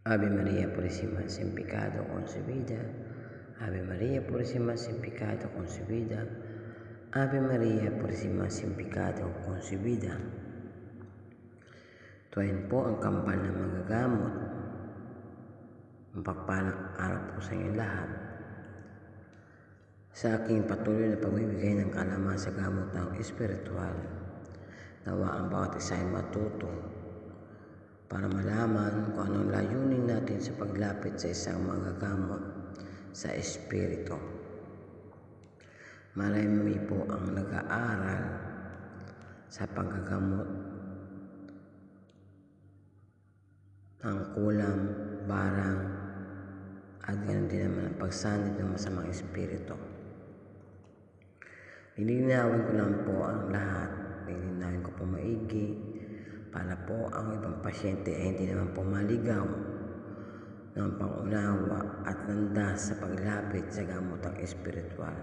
Ave María Purísima, sin pecado concebida. Ave María Purísima, sin pecado concebida. Ave María Purísima, sin pecado concebida. Tuwain po ang kampal ng magagamot. Ang pagpalang araw po sa inyo lahat. Sa aking patuloy na pagbibigay ng kalaman sa gamot ng espiritual, nawa ang bawat isa ay matuto para malaman kung layunin sa paglapit sa isang magagamot sa espiritu. Marami po ang nag-aaral sa paggagamot ng kulang, barang, at ganoon din naman ang pagsanib ng masamang espiritu. Lilinawin ko lang po ang lahat. Lilinawin ko po maigi para po ang ibang pasyente ay hindi naman po maligaw ng pangunawa at landas sa paglapit sa gamotang espiritual.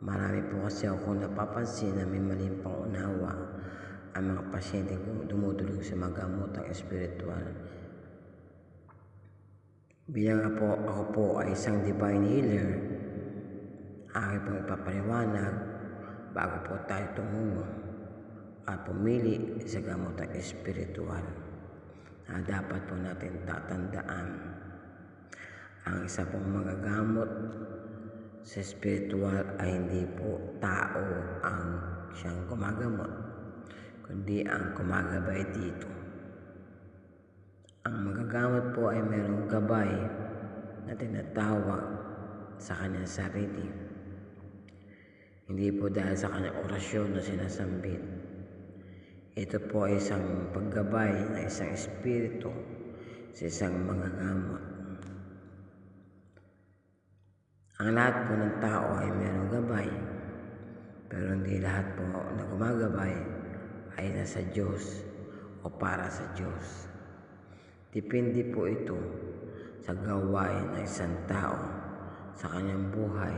Marami po kasi ako napapansin na may maling pangunawa ang mga pasyente kung dumudulog sa mga gamotang espiritual. Bilang po, ako po ay isang divine healer, aking pong ipapaliwanag bago po tayo tumungo at pumili sa gamotang espiritual na dapat po natin tatandaan. Ang isa pong magagamot sa spiritual ay hindi po tao ang siyang gumagamot, kundi ang kumagabay dito. Ang magagamot po ay mayroong gabay na tinatawag sa kanyang sarili. Hindi po dahil sa kanyang orasyon na sinasambit. Ito po ay isang paggabay ng isang espiritu sa isang magagamot. Ang lahat po ng tao ay mayroong gabay, pero hindi lahat po na gumagabay ay nasa Diyos o para sa Diyos. Depende po ito sa gawain ng isang tao, sa kanyang buhay,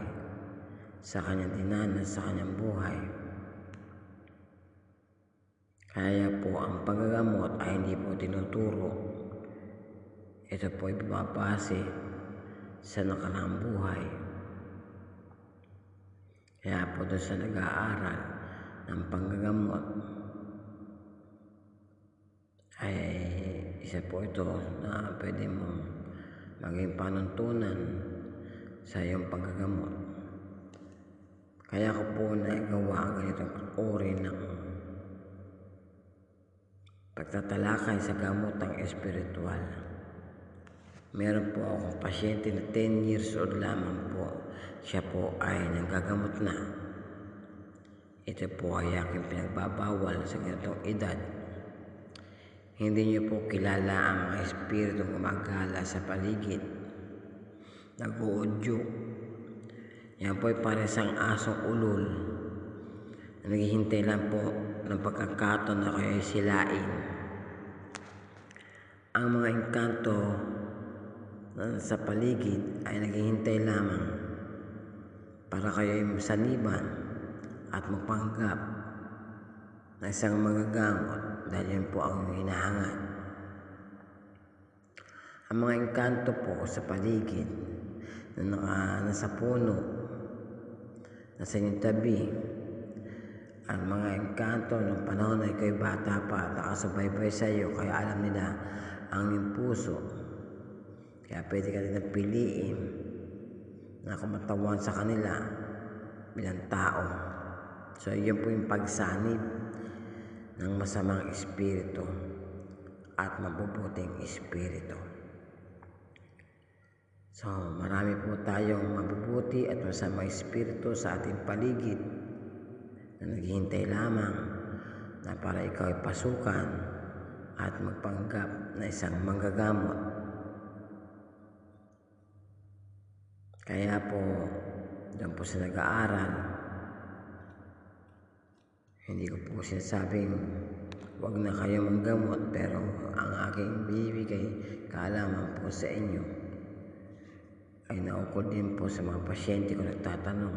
sa kanyang dinanas sa kanyang buhay. Kaya po ang paggagamot ay hindi po tinuturo. Ito po ay bumabase sa nakaraang buhay. Kaya po doon sa nag-aaral ng panggagamot ay isa po ito na pwede mong maging panuntunan sa iyong paggagamot. Kaya ko po nagawa ang ganitong uri ng pagtatalakay sa gamotang espiritual. Meron po akong pasyente na 10 years old lamang po. Siya po ay nanggagamot na. Ito po ay aking pinagbabawal sa ganitong edad. Hindi niyo po kilala ang mga espiritu gumagala sa paligid. Nag-uudyok. Yan po ay parang isang asong ulol na naghihintay lang po ng pagkakataon na kayo ay silain. Ang mga engkanto sa paligid ay naghihintay lamang para kayo ay saniban at magpanggap na isang magagamot dahil yun po ang hinahangad. Ang mga engkanto po sa paligid na naka, nasa puno, nasa inyong tabi, ang mga engkanto ng panahon na ikaw bata pa, nakasubaybay sa iyo, kaya alam nila ang iyong puso. Kaya pwede ka rin piliin na kumatawan sa kanila bilang tao. So, yun po yung pagsanib ng masamang espiritu at mabubuting espiritu. So, marami po tayong mabubuti at masamang espiritu sa ating paligid na naghihintay lamang na para ikaw ay pasukan at magpanggap na isang manggagamot. Kaya po, doon po sa nag-aaral, hindi ko po sinasabing huwag na kayo manggamot pero ang aking bibigay kaalaman po sa inyo ay naukol din po sa mga pasyente ko nagtatanong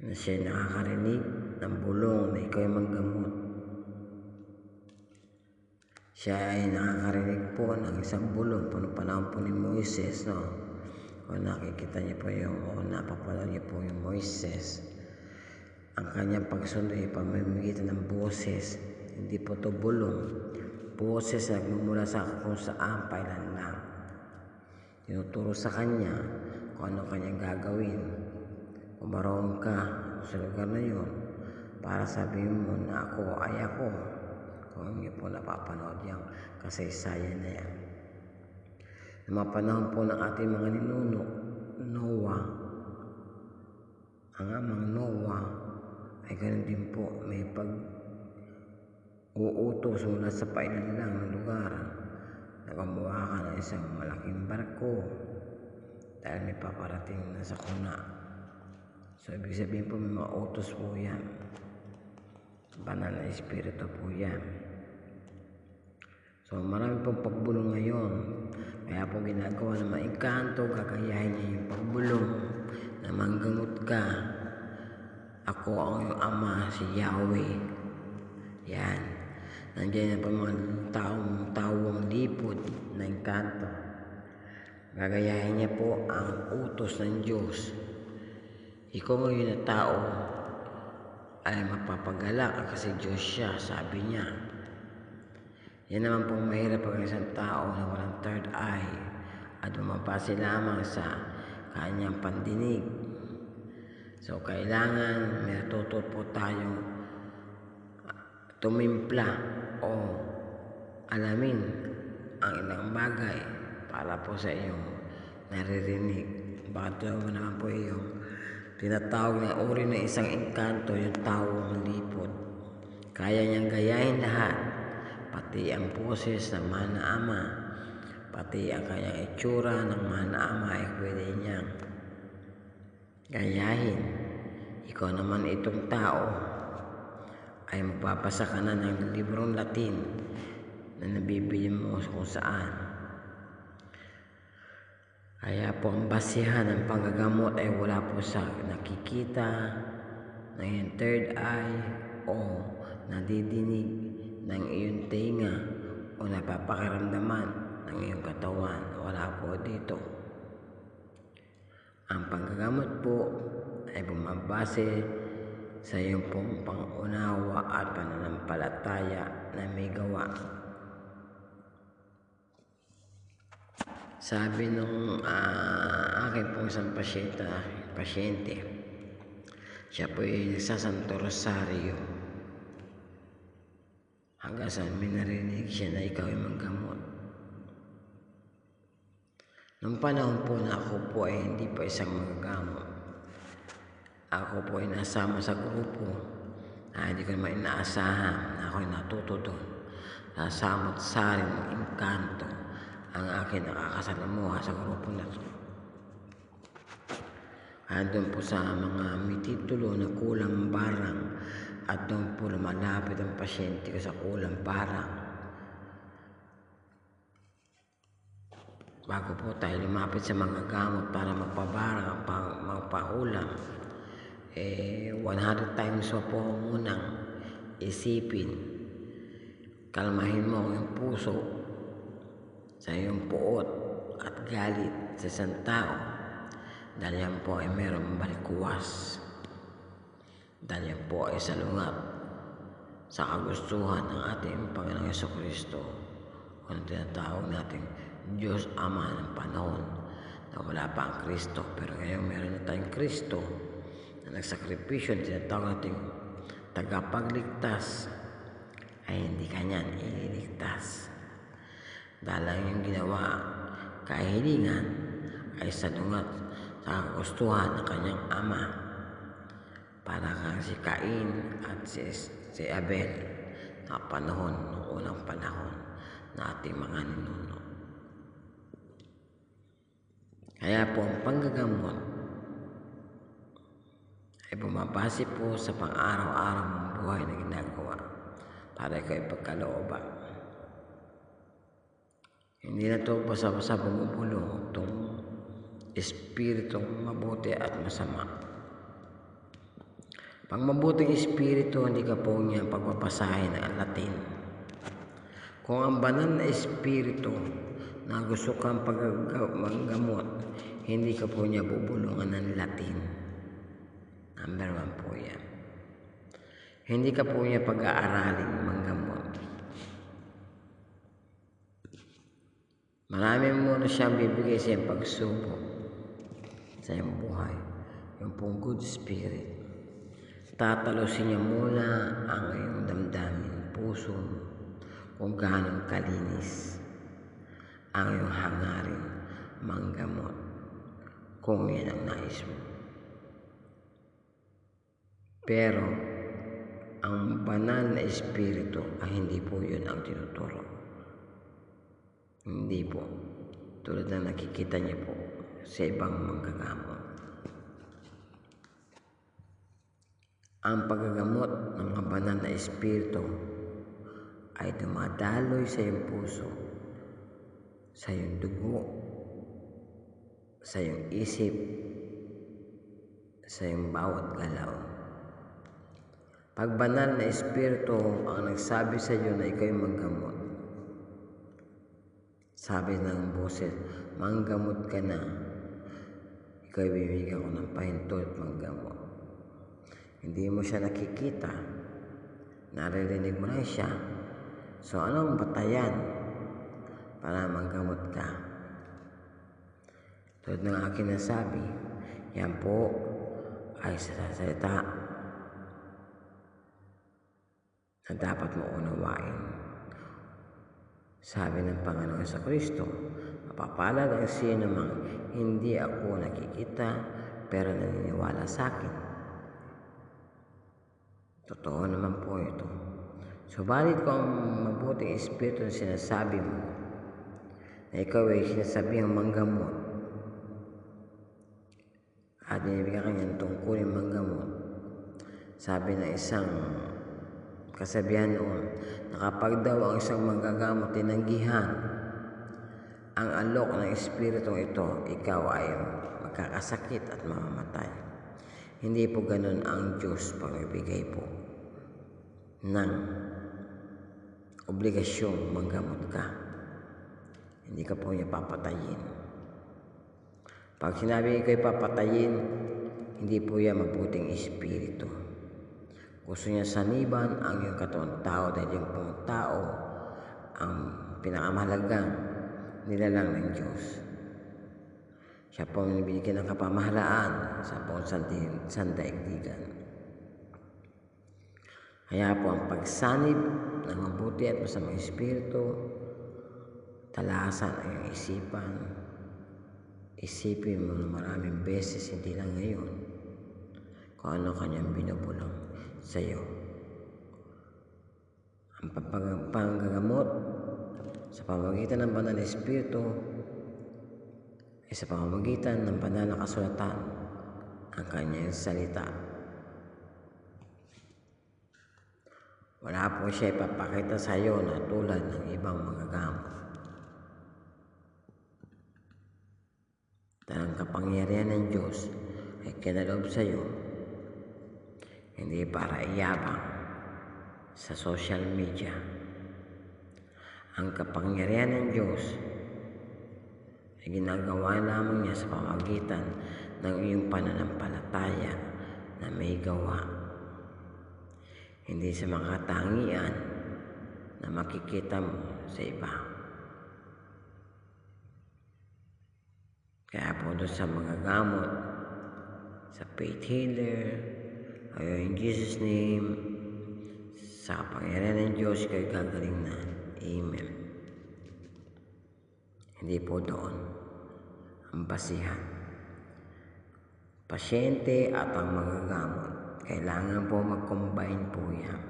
na siya nakakarinig ng bulong na ikaw ay manggamot. Siya ay nakakarinig po ng isang bulong po panahon po ni Moises, no? Kung nakikita niyo po yung, o napapanood niyo po yung Moises, ang kanyang pagsundo ay pamamagitan ng boses, hindi po to bulong. Boses na nagmumula sa kung saan pailan lang. Tinuturo sa kanya kung ano kanyang gagawin. Kung ka sa lugar na yun, para sabihin mo na ako ay ako. Kung hindi po napapanood yung kasaysayan na yan. Ng mga panahon po ng ating mga ninuno, Noah, ang amang Noah, ay ganun din po, may pag uutos mula sa pailan lang ng lugar na gumawa ka ng isang malaking barko dahil may paparating na sa kuna. So, ibig sabihin po may mga utos po yan. Banal na espiritu po yan. So, marami pong pagbulong ngayon. Kaya po ginagawa ng mga engkanto, gagayahin niya yung pagbulong na manggamot ka. Ako ang iyong ama, si Yahweh. Yan. Nandiyan na po mga taong tawang lipod na engkanto. Gagayahin niya po ang utos ng Diyos. Ikaw ngayon na tao ay mapapagalak kasi Diyos siya, sabi niya. Yan naman pong mahirap pag isang tao na walang third eye at bumabase lamang sa kanyang pandinig. So, kailangan may natuto po tayong tumimpla o alamin ang ilang bagay para po sa iyong naririnig. Mo naman po iyong tinatawag na uri ng isang engkanto yung tawang lipod. Kaya niyang gayahin lahat pati ang poses ng mana ama, pati ang kanyang itsura ng mana ama ay pwede niyang gayahin. Ikaw naman itong tao ay magpapasa ka na ng librong Latin na nabibili mo kung saan. Kaya po ang basihan ng panggagamot ay wala po sa nakikita ng iyong third eye o nadidinig ng iyong tinga o napapakiramdaman ng iyong katawan. Wala po dito. Ang panggagamot po ay bumabase sa iyong pong pangunawa at pananampalataya na may gawa. Sabi nung uh, aking pong isang pasyente, pasyente, siya po ay nagsasanto Rosario hanggang sa may narinig siya na ikaw ay manggamot. Nung panahon po na ako po ay hindi pa isang magagamot. Ako po ay nasama sa grupo na hindi ko naman inaasahan na ako ay natuto doon. Nasamot sa rin ng engkanto ang akin nakakasalamuha sa grupo na to. Doon po sa mga mititulo na kulang barang at doon po lumalapit ang pasyente ko sa kulang barang. Bago po tayo lumapit sa mga gamot para magpabarang, magpaulam, eh, 100 times pa po munang isipin. Kalmahin mo ang puso sa iyong puot at galit sa isang tao dahil yan po ay mayroong balikuwas. Dahil yan po ay salungat sa kagustuhan ng ating Panginoong Yeso Kristo o ang tinatawag nating Diyos Ama ng panahon na wala pa ang Kristo. Pero ngayon meron na tayong Kristo na nagsakripisyo, tinatawag natin tagapagligtas ay hindi kanyan ililigtas. Dahil lang yung ginawa kahilingan ay sanungat sa kagustuhan ng kanyang ama para kang si Cain at si, si Abel na panahon, noong unang panahon na ating mga ninuno. Kaya po ang panggagamot ay bumabase po sa pang-araw-araw mong buhay na ginagawa para ikaw ipagkalooban. Hindi na ito basta-basta bumubulong itong espiritong mabuti at masama. Pag mabuting espiritu, hindi ka po niya pagpapasahin ng Latin. Kung ang banal na espiritu na gusto kang paggamot, hindi ka po niya bubulungan ng Latin. Number one po yan. Hindi ka po niya pag-aaralin manggamot. Marami muna siyang bibigay sa iyong pagsubok sa iyong buhay. Yung pong good spirit. Tatalosin niya muna ang iyong damdamin, puso, kung gaano kalinis ang iyong hangarin manggamot kung yan ang nais mo. Pero, ang banal na espiritu ay hindi po yun ang tinuturo. Hindi po. Tulad na nakikita niyo po sa ibang manggagamot. Ang paggagamot ng mga banal na espiritu ay dumadaloy sa iyong puso, sa iyong dugo, sa iyong isip, sa iyong bawat galaw. Pag banal na espiritu ang nagsabi sa iyo na ikaw'y manggamot, sabi ng boses, manggamot ka na. Ikaw bibigyan ko ng pahinto at manggamot. Hindi mo siya nakikita. Naririnig mo lang siya. So, anong batayan para manggamot ka? Tulad ng akin nasabi, yan po ay sasalita na dapat mo unawain. Sabi ng Panginoon sa Kristo, mapapalad ang sino mang hindi ako nakikita pero naniniwala sa akin. Totoo naman po ito. Subalit kung mabuting espiritu na sinasabi mo, na ikaw ay sinasabihang manggamot, at binibigyan kanyang tungkulin manggamot, sabi ng isang Kasabihan noon na kapag daw ang isang manggagamot tinanggihan ang alok ng espiritong ito, ikaw ay magkakasakit at mamamatay. Hindi po ganun ang Diyos pagbibigay po ng obligasyong manggamot ka. Hindi ka po niya papatayin. Pag sinabi ikaw'y papatayin, hindi po yan mabuting espiritu. Gusto niya saniban ang iyong katawan tao dahil yung pong tao ang pinakamahalagang nilalang ng Diyos. Siya po ang binigyan ng kapamahalaan sa buong sandaigdigan. Kaya po ang pagsanib ng mabuti at masamang espiritu, talasan ang iyong isipan, isipin mo na maraming beses, hindi lang ngayon, kung ano kanyang binubulong sa iyo. Ang panggagamot sa pamamagitan ng banal na Espiritu ay sa pamamagitan ng banal na kasulatan ang kanyang salita. Wala po siya ipapakita sa iyo na tulad ng ibang mga gamot. Dahil ang kapangyarihan ng Diyos ay kinaloob sa iyo hindi para iyabang sa social media. Ang kapangyarihan ng Diyos ay ginagawa lamang niya sa pamagitan ng iyong pananampalataya na may gawa. Hindi sa mga tangian na makikita mo sa iba. Kaya po doon sa mga gamot, sa faith healer, Kaya in Jesus name, sa kapangyarihan ng Diyos kayo gagaling na. Amen. Hindi po doon ang basihan. Pasyente at ang mga gamot, kailangan po mag-combine po yan.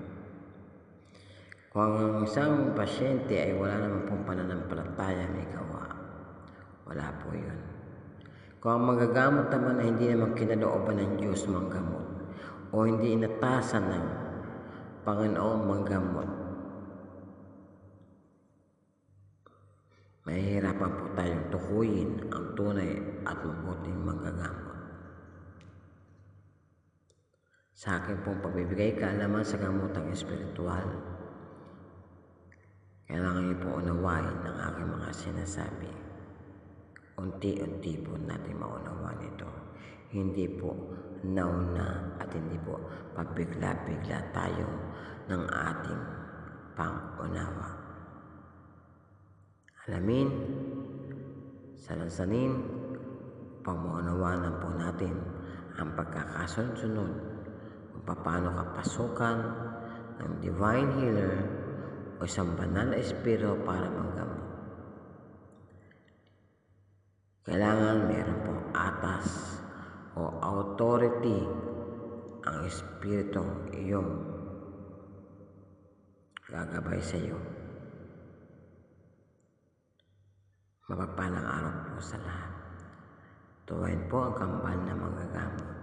Kung ang isang pasyente ay wala naman pong pananampalataya may gawa, wala po yun. Kung ang magagamot naman ay hindi naman kinalooban ng Diyos manggamot, o hindi inatasan ng Panginoong manggamot. Mahihirapan po tayong tukuyin ang tunay at mabuting manggagamot. Sa akin pong pagbibigay kaalaman sa gamotang espiritual, Kailangan niyo po unawain ang aking mga sinasabi. Unti-unti po natin maunawaan ito. Hindi po nauna at hindi po pabigla-bigla tayo ng ating pangunawa. Alamin, salansanin, pamaunawanan po natin ang pagkakasunod-sunod kung paano kapasukan ng Divine Healer o isang banal na espiritu para manggamot. Kailangan meron pong atas o authority ang espiritu iyong gagabay sa iyo. Mapagpalang araw po sa lahat. Tuwain po ang kambal na manggagamot.